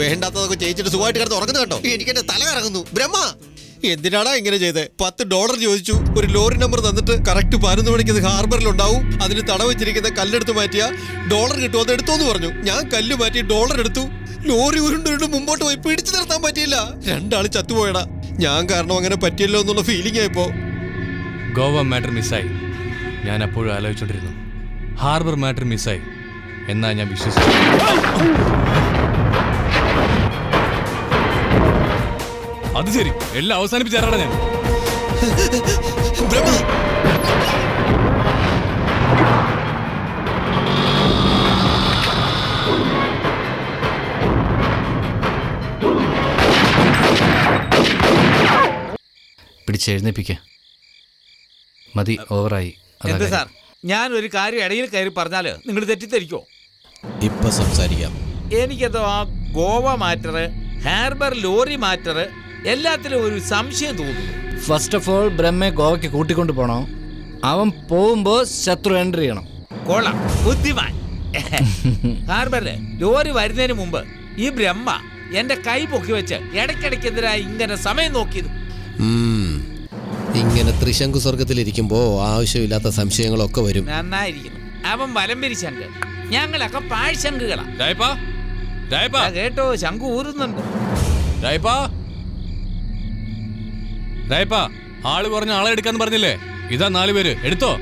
വേണ്ടാത്തതൊക്കെ ചെയ്യിച്ചിട്ട് സുഖമായിട്ട് കിടന്ന് ഉറങ്ങുന്നു കേട്ടോ. എനിക്ക് എന്റെ തല കറങ്ങുന്നു. ബ്രഹ്മ! എന്തിനാടാ ഇങ്ങനെ ചെയ്തേ? പത്ത് ഡോളർ ചോദിച്ചു. ഒരു ലോറി നമ്പർ തന്നിട്ട് കറക്റ്റ് പതിനൊന്ന് മണിക്ക് ഹാർബറിൽ ഉണ്ടാവും. അതിന് തടവച്ചിരിക്കുന്ന കല്ലെടുത്ത് മാറ്റിയ ഡോളർ കിട്ടുമോ അത് എടുത്തോന്ന് പറഞ്ഞു. ഞാൻ കല്ല് മാറ്റി ഡോളർ എടുത്തു. ലോറി ഉരുണ്ടുരുണ്ട് മുമ്പോട്ട് പോയി പിടിച്ചു നിർത്താൻ പറ്റിയില്ല. രണ്ടാൾ ചത്തുപോയടാ. ഞാൻ കാരണം അങ്ങനെ പറ്റിയല്ലോ എന്നുള്ള ഫീലിംഗ് ആയിപ്പോ ഗോവ മാറ്റർ മിസ്സായി. ഞാൻ അപ്പോഴും ആലോചിച്ചോണ്ടിരുന്നു. ഹാർബർ മാറ്റർ മിസ്സായി. എന്നാ ഞാൻ വിശ്വസിച്ചു അത് ശരി. എല്ലാം അവസാനിപ്പിച്ചാറാണ് ഞാൻ. പിടിച്ചെഴുന്നേപ്പിക്ക മതി ഓവറായി. അതാ എന്ത് കാര്യം. സാർ? ഞാൻ ഒരു കാര്യം ഇടയിൽ കയറി പറഞ്ഞാൽ നിങ്ങൾ തെറ്റിദ്ധരിക്കോ? ഇപ്പൊ സംസാരിക്കാം. എനിക്കതോ ആ Goa matter harbour lorry matter എല്ലാത്തിലും ഒരു സംശയം തോന്നുന്നു. ഫസ്റ്റ് ഓഫ് ഓൾ ബ്രഹ്മയെ ഗോവയ്ക്ക് കൂട്ടിക്കൊണ്ട് പോണോ. അവൻ പോകുമ്പോ ശത്രു എൻട്രി ചെയ്യണം. കൊള്ളാം. ബുദ്ധിമാൻ. ഹാർബറിൽ ലോറി വരുന്നതിന് മുമ്പ് ഈ ബ്രഹ്മ എന്റെ കൈ പൊക്കി വെച്ച് ഇടയ്ക്കിടയ്ക്കെതിരായി ഇങ്ങനെ സമയം നോക്കിയത്. ഇങ്ങനെ ത്രിശങ്കു സ്വർഗത്തിലിരിക്കുമ്പോ ആവശ്യമില്ലാത്ത സംശയങ്ങളൊക്കെ വരും. നന്നായിരിക്കുന്നു. അവൻ വലംപിരി ശങ്ക് ഞങ്ങളൊക്കെ പാഴ്ശങ്കുകളാ കേട്ടോ ശംഖു ഊരുന്നുണ്ട്. രായപ്പാ ആൾ കുറഞ്ഞ ആളെ എടുക്കാന്ന് പറഞ്ഞില്ലേ? ഇതാ നാല് പേര്. എടുത്തോ?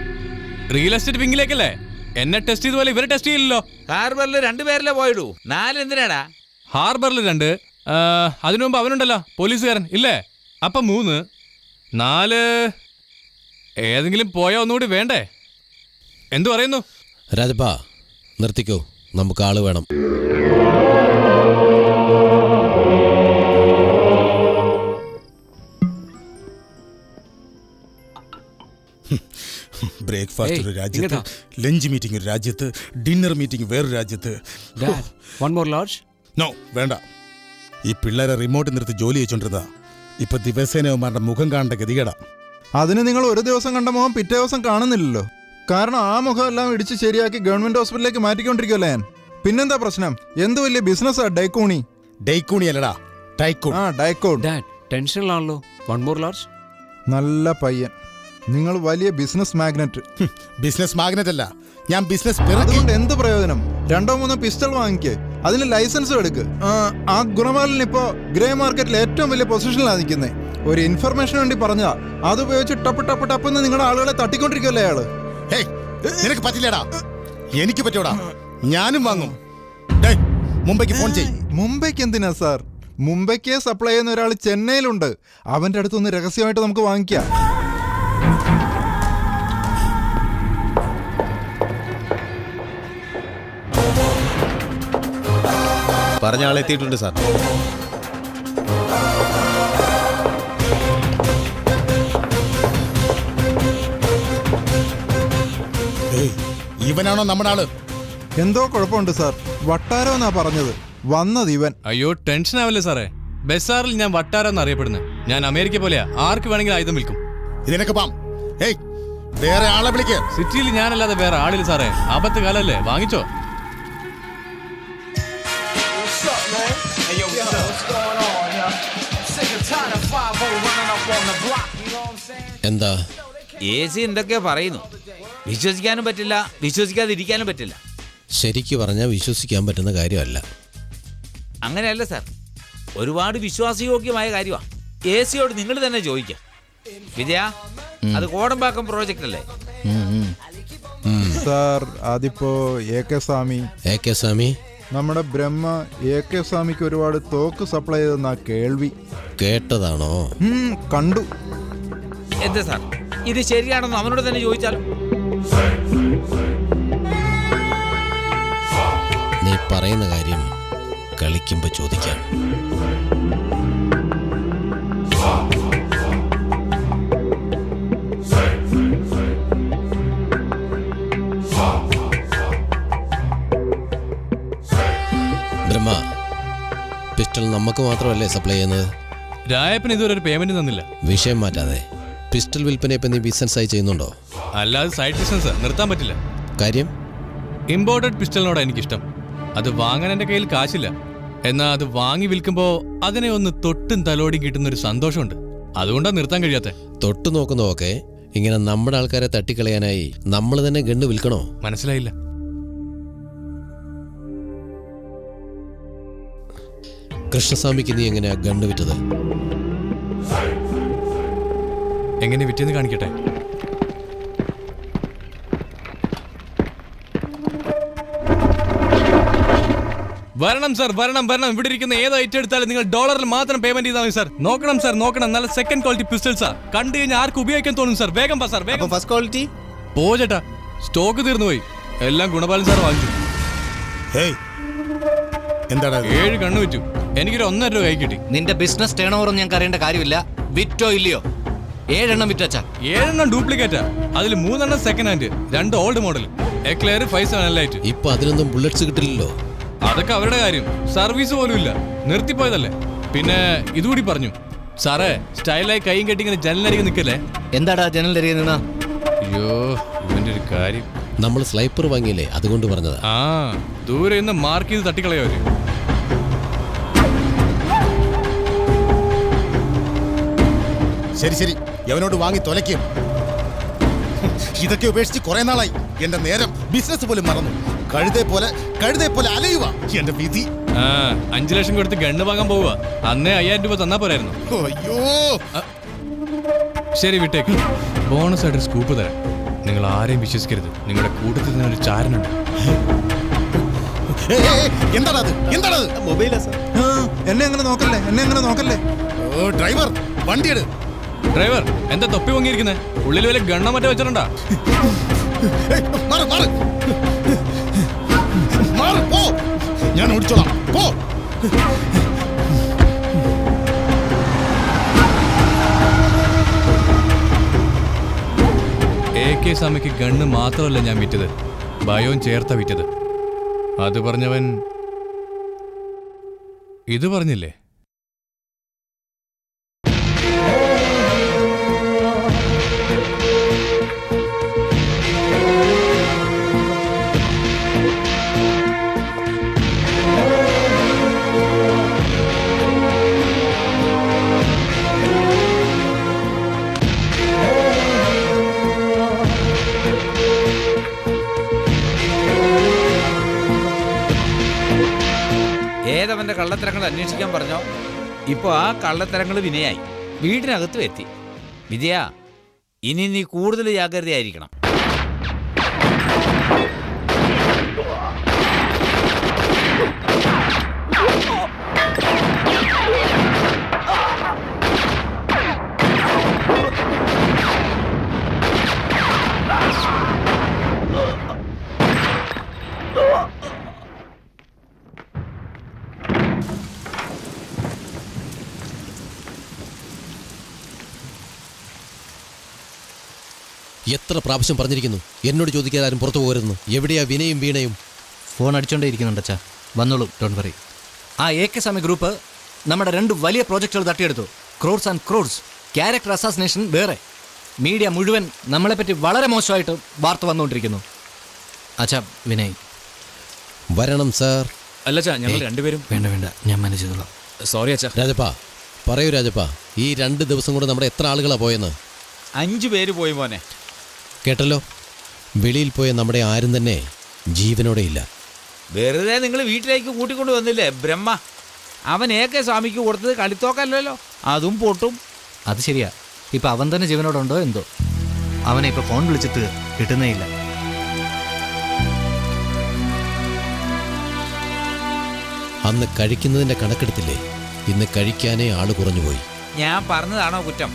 റിയൽ എസ്റ്റേറ്റ് വിങ്ങിലേക്കല്ലേ എന്നെ ടെസ്റ്റ് ചെയ്ത പോലെ ഇവരെ ടെസ്റ്റ് ചെയ്യില്ലല്ലോ. ഹാർബറിൽ രണ്ടുപേരല്ലേ പോയിടൂ. നാല് എന്തിനാടാ? ഹാർബറിൽ രണ്ട്. ആ, അതിനു മുമ്പ് അവനുണ്ടല്ലോ പോലീസുകാരൻ. ഇല്ലേ? അപ്പൊ മൂന്ന്. നാല്. ഏതെങ്കിലും പോയ ഒന്നുകൂടി വേണ്ടേ? എന്തു പറയുന്നു? രാജപ്പാ നിർത്തിക്കോ. നമുക്ക് ആൾ വേണം. ബ്രേക്ക്ഫാസ്റ്റ് ഒരു രാജ്യത്ത് ലഞ്ച് മീറ്റിംഗ് ഒരു രാജ്യത്ത് ഡിന്നർ മീറ്റിംഗ് വേറൊരു രാജ്യത്ത്. വൺ മോർ ലാർജ് നോ വേണ്ട. ഈ പിള്ളേരെ റിമോട്ട് നിർത്തി ജോലി ചെയ്തോണ്ടിരുന്നതാ ഇപ്പൊ ദിവസേനവന്മാരുടെ മുഖം കാണേണ്ട ഗതികേടാ. അതിന് നിങ്ങൾ ഒരു ദിവസം കണ്ട മുഖം പിറ്റേ ദിവസം കാണുന്നില്ലല്ലോ. കാരണം ആ മുഖം എല്ലാം ഇടിച്ച് ശരിയാക്കി ഗവൺമെന്റ് ഹോസ്പിറ്റലിലേക്ക് മാറ്റിക്കൊണ്ടിരിക്കുമല്ലേ ഞാൻ. പിന്നെന്താ പ്രശ്നം? എന്ത് വലിയ ബിസിനസ്സാ ഡൈക്കോണി? ഡൈക്കൂണി അല്ലടാ ടൈക്കൂൺ ആ ഡൈക്കൂൺ. ടെൻഷനിലാണല്ലോ വൺ മോർ ലാർജ് നല്ല പയ്യൻ. നിങ്ങൾ വലിയ ബിസിനസ് മാഗ്നറ്റ് ബിസിനസ് മാഗ്നറ്റ് അല്ല. ഞാൻ ബിസിനസ് അതുകൊണ്ട് എന്ത് പ്രയോജനം? രണ്ടോ മൂന്നോ പിസ്റ്റൾ വാങ്ങിക്കേ. അതിന് ലൈസൻസും എടുക്ക്. ആ, ഗുണമാലിന് ഇപ്പോ ഗ്രേ മാർക്കറ്റിൽ ഏറ്റവും വലിയ പൊസിഷനിലാണ് നിൽക്കുന്നത് ഒരു ഇൻഫർമേഷൻ വേണ്ടി പറഞ്ഞാ അത് ഉപയോഗിച്ച് ടപ്പ് ടപ്പ് ടപ്പ് നിങ്ങളുടെ ആളുകളെ തട്ടിക്കൊണ്ടിരിക്കുമല്ലേ അയാൾ? നിനക്ക് പറ്റില്ലടാ? എനിക്ക് പറ്റൂടാ. ഞാനും വാങ്ങും. മുംബൈക്ക് ഫോൺ ചെയ് മുംബൈക്ക് എന്തിനാ സാർ? മുംബൈക്ക് സപ്ലൈ ചെയ്യുന്ന ഒരാൾ ചെന്നൈയിലുണ്ട്. അവന്റെ അടുത്തൊന്ന് രഹസ്യമായിട്ട് നമുക്ക് വാങ്ങിക്കാം. പറഞ്ഞ ആളെത്തിയിട്ടുണ്ട് സാർ. ഏയ്, ഇവനാണോ നമ്മുടെ ആൾ? എന്തോ കുഴപ്പമുണ്ട് സാർ. വട്ടാരോന്നാ പറഞ്ഞത്. വന്നത് ഇവൻ. അയ്യോ ടെൻഷൻ ആവല്ലേ സാറേ? ബസാറിൽ ഞാൻ വട്ടാരെന്ന് അറിയപ്പെടുന്നു. ഞാൻ അമേരിക്ക പോലെയാ. ആർക്ക് വേണമെങ്കിലും ആയുധം വിൽക്കും. ഇതിനൊക്കെ പാം. ഏയ് വേറെ ആളെ വിളിക്ക്. സിറ്റിയിൽ ഞാനല്ലാതെ വേറെ ആളില്ല സാറേ. ആപത്ത് കാലല്ലേ? വാങ്ങിച്ചോ? എന്താ? എ സി എന്തൊക്കെയാ പറയുന്നു. വിശ്വസിക്കാനും പറ്റില്ല വിശ്വസിക്കാതിരിക്കാനും പറ്റില്ല. ശരിക്ക് പറഞ്ഞാൽ വിശ്വസിക്കാൻ പറ്റുന്ന കാര്യമല്ല. അങ്ങനെയല്ല സാർ. ഒരുപാട് വിശ്വാസയോഗ്യമായ കാര്യമാണ് എ സിയോട് നിങ്ങൾ തന്നെ ചോദിക്കാം. വിജയ അത് കോടമ്പാക്കം പ്രോജക്റ്റ് അല്ലേ. സാർ അതിപ്പോ A K Swamy. A K Swamy? നമ്മുടെ ബ്രഹ്മ എ കെ സ്വാമിക്ക് ഒരുപാട് തോക്ക് സപ്ലൈ ചെയ്തെന്നാ കേൾവി. കേട്ടതാണോ? ഉം, കണ്ടു. എന്താ സാർ? ഇത് ശരിയാണെന്ന് അവനോട് തന്നെ ചോദിച്ചാലോ? നീ പറയുന്ന കാര്യം കളിക്കുമ്പോ ചോദിക്കാം. പിസ്റ്റൾ നമുക്ക് മാത്രമല്ലേ സപ്ലൈ ചെയ്യുന്നത്? രായപ്പൻ ഇതുവരെ ഒരു പേയ്മെന്റ് തന്നില്ല. വിഷയം മാറ്റാതെ. പിസ്റ്റൾ വിൽപ്പന ഇപ്പം നീ ബിസിനസ്സായി ചെയ്യുന്നുണ്ടോ? അല്ലാതെ സൈഡ് ബിസിനസ് നിർത്താൻ പറ്റില്ല. കാര്യം? ഇമ്പോർട്ടഡ് പിസ്റ്റലിനോടാ എനിക്കിഷ്ടം. അത് വാങ്ങാൻ എന്റെ കയ്യിൽ കാശില്ല. എന്നാ അത് വാങ്ങി വിൽക്കുമ്പോൾ അതിനെ ഒന്ന് തൊട്ടും തലോടി കിട്ടുന്ന ഒരു സന്തോഷമുണ്ട്. അതുകൊണ്ടാണ് നിർത്താൻ കഴിയാത്ത. തൊട്ടു നോക്കുന്നതൊക്കെ ഇങ്ങനെ നമ്മുടെ ആൾക്കാരെ തട്ടിക്കളയാനായി നമ്മൾ തന്നെ ഗണ്ണ് വിൽക്കണോ? മനസ്സിലായില്ല. കൃഷ്ണസ്വാമിക്ക് നീ എങ്ങനെയാ ഗണ്ണ് വിറ്റത്? എങ്ങനെ വിറ്റെന്ന് കാണിക്കട്ടെ. വരണം സാർ വരണം വരണം. ഇവിടെ ഇരിക്കുന്ന ഏത് ഐറ്റം എടുത്താലും നിങ്ങൾ ഡോളറിൽ മാത്രം പേയ്മെന്റ് ചെയ്താൽ മതി സാർ. നോക്കണം സാർ നോക്കണം. നല്ല സെക്കൻഡ് ക്വാളിറ്റി പിസ്റ്റൾസാ കണ്ടു കഴിഞ്ഞാൽ ആർക്കും ഉപയോഗിക്കാൻ തോന്നും സാർ. വേഗം പാ സാർ വേഗം ഫസ്റ്റ് ക്വാളിറ്റി പോ ചേട്ടാ. സ്റ്റോക്ക് തീർന്നു പോയി എല്ലാം ഗുണപാലൻ സാർ വാങ്ങിച്ചു. ഹേയ് എന്താടാ ഇത്? ഏഴ് കണ്ണു വിറ്റു എനിക്കൊരു ഒന്നര രൂപ കൈ കിട്ടി. നിന്റെ ബിസിനസ് ടേൺ ഓവർ ഞങ്ങൾക്ക് അറിയേണ്ട കാര്യമില്ല. വിറ്റോ ഇല്ലയോ? ഏഴെണ്ണം വിറ്റച്ചാ. ഏഴെണ്ണം ഡ്യൂപ്ലിക്കേറ്റാ അതിൽ മൂന്നെണ്ണം സെക്കൻഡ് ഹാൻഡ് രണ്ട് old model eclair five seven light ഇപ്പൊ അതിനൊന്നും ബുള്ളറ്റ്സ് കിട്ടില്ലല്ലോ. അതൊക്കെ അവരുടെ കാര്യം. സർവീസ് പോലും ഇല്ല. നിർത്തിപ്പോയതല്ലേ? പിന്നെ ഇതുകൂടി പറഞ്ഞു. സാറേ സ്റ്റൈലായി കൈയും കെട്ടി ഇങ്ങനെ ജനലരികെ നിൽക്കല്ലേ? എന്താടാ ജനൽ തെരിയ നിന്നാ? അയ്യോ ഇവന്റെ ഒരു കാര്യം. നമ്മൾ സ്ലൈപ്പർ വാങ്ങിയില്ലേ അതുകൊണ്ട് പറഞ്ഞതാ. ആ ദൂരെ നിന്ന് മാർക്ക് ചെയ്ത് തട്ടിക്കളയവര്. ശരി ശരി. എവനോട് വാങ്ങി തൊലയ്ക്കും. ഇതൊക്കെ ഉപേക്ഷിച്ച് കുറെ നാളായി. എന്റെ നേരം ബിസിനസ് പോലും മറന്നു. കഴുതേ പോലെ കഴുതേ പോലെ അലയുക. എന്റെ വിധി. ആ അഞ്ചു ലക്ഷം കൊടുത്ത് ഗണ്ണ് വാങ്ങാൻ പോവുക. അന്നേ അയ്യായിരം രൂപ തന്നാ പോരായിരുന്നു. അയ്യോ. ശരി വിട്ടേക്ക്. ബോണസ് ആയിട്ട് സ്കൂപ്പ് തരാം. നിങ്ങൾ ആരെയും വിശ്വസിക്കരുത്. നിങ്ങളുടെ കൂട്ടത്തിൽ തന്നെ ഒരു ചാരനുണ്ട്. എന്താണത് അത്? മൊബൈലാ സാർ. എന്നെ അങ്ങനെ നോക്കല്ലേ? എന്നെ അങ്ങനെ നോക്കല്ലേ? ഓ ഡ്രൈവർ വണ്ടി എടു. ഡ്രൈവർ എന്താ തൊപ്പി പൊങ്ങിയിരിക്കുന്നേ? ഉള്ളിൽ വല്ല ഗണ്ണ മറ്റേ വെച്ചിട്ടുണ്ടാ? ഞാൻ ഓടിച്ചോളാം. പോ. എ കെ സ്വാമിക്ക് ഗണ്ണ് മാത്രമല്ല ഞാൻ വിറ്റത്. ബയോൻ ചേർത്ത വിറ്റത്. അത് പറഞ്ഞവൻ ഇത് പറഞ്ഞില്ലേ? കള്ളത്തരങ്ങൾ അന്വേഷിക്കാൻ പറഞ്ഞോ? ഇപ്പോൾ ആ കള്ളത്തരങ്ങൾ വിനയായി. വീടിനകത്തും എത്തി. വിജയ ഇനി നീ കൂടുതൽ ജാഗ്രതയായിരിക്കണം. എത്ര പ്രാവശ്യം പറഞ്ഞിരിക്കുന്നു? എന്നോട് ചോദിക്കാതെ ആരും പുറത്തു പോകരുന്നു എവിടെയാ വിനയും വീണയും? ഫോൺ അടിച്ചോണ്ടേ ഇരിക്കുന്നുണ്ട് അച്ഛാ. വന്നോളൂ ഡോൺ വറി ആ എ കെ സ്വാമി ഗ്രൂപ്പ് നമ്മുടെ രണ്ട് വലിയ പ്രോജക്റ്റുകൾ തട്ടിയെടുത്തു. Crores and crores character assassination വേറെ. മീഡിയ മുഴുവൻ നമ്മളെപ്പറ്റി വളരെ മോശമായിട്ട് വാർത്ത വന്നുകൊണ്ടിരിക്കുന്നു. അച്ഛാ വിനയ്. വരണം സാർ അല്ല ചാ ഞങ്ങൾ രണ്ടുപേരും വേണ്ട വേണ്ട. ഞാൻ മാനേജ് ചെയ്തോളാം. സോറി അച്ഛാ. രാജപ്പ പറയൂ രാജപ്പ. ഈ രണ്ട് ദിവസം കൊണ്ട് നമ്മുടെ എത്ര ആളുകളാ പോയെന്ന്? അഞ്ചു പേര് പോയി മോനെ. കേട്ടല്ലോ? വെളിയിൽ പോയ നമ്മുടെ ആരും തന്നെ ജീവനോടെ ഇല്ല. വെറുതെ നിങ്ങൾ വീട്ടിലേക്ക് കൂട്ടിക്കൊണ്ടു വന്നില്ലേ ബ്രഹ്മ? അവൻ കെ സ്വാമിക്ക് കൊടുത്തത് കളിത്തോക്കല്ലല്ലോ അതും പൊട്ടും. അത് ശരിയാ. ഇപ്പൊ അവൻ തന്നെ ജീവനോടുണ്ടോ എന്തോ? അവനെ ഇപ്പൊ ഫോൺ വിളിച്ചിട്ട് കിട്ടുന്നേ ഇല്ല അന്ന് കഴിക്കുന്നതിന്റെ കണക്കെടുത്തില്ലേ? ഇന്ന് കഴിക്കാനേ ആൾ കുറഞ്ഞുപോയി. ഞാൻ പറഞ്ഞതാണോ കുറ്റം?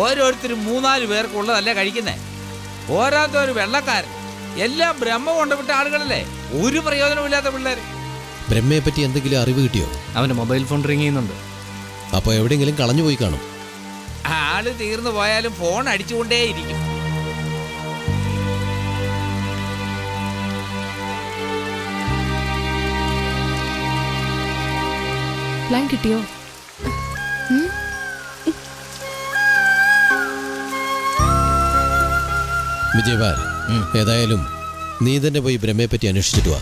ഓരോരുത്തരും മൂന്നാൽ പേർക്കുള്ളതല്ലേ കഴിക്കുന്നേ? ഓരോരുത്തർ വെള്ളക്കാരൻ. എല്ലാം ബ്രഹ്മ കൊണ്ടുവിട്ട ആളുകളല്ലേ? ഒരു പ്രയോജനമില്ലാത്ത പിള്ളേർ ബ്രഹ്മയെ പറ്റി എന്തെങ്കിലും അറിവ് കിട്ടിയോ? അവന്റെ മൊബൈൽ ഫോൺ റിങ് ചെയ്യുന്നുണ്ട്. അപ്പോൾ എവിടെയെങ്കിലും കളഞ്ഞു പോയി കാണും. ആൾ തീർന്നു പോയാലും ഫോൺ അടിച്ചുകൊണ്ടേയിരിക്കും. പ്ലാൻ കിട്ടിയോ? വിജയപാൽ ഏതായാലും നീ തന്നെ പോയി ബ്രഹ്മയെ പറ്റി അന്വേഷിച്ചിട്ട് വാ.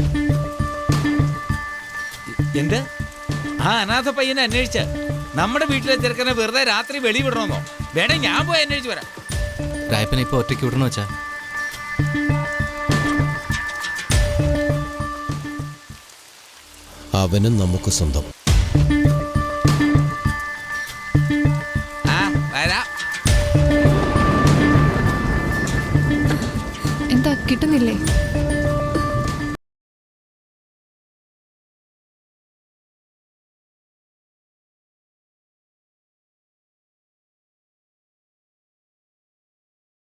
എന്ത്? ആ അനാഥ പയ്യനെ അന്വേഷിച്ച്. നമ്മുടെ വീട്ടിലെ ചെറുക്കനെ വെറുതെ രാത്രി വെളി വിടണമെന്നോ വേണേ ഞാൻ പോയി അന്വേഷിച്ച് വരാം. രായപ്പനെ ഇപ്പൊ ഒറ്റയ്ക്ക് വിടണോ വെച്ചാ അവനും നമുക്ക് സ്വന്തം. എന്താ കിട്ടുന്നില്ലേ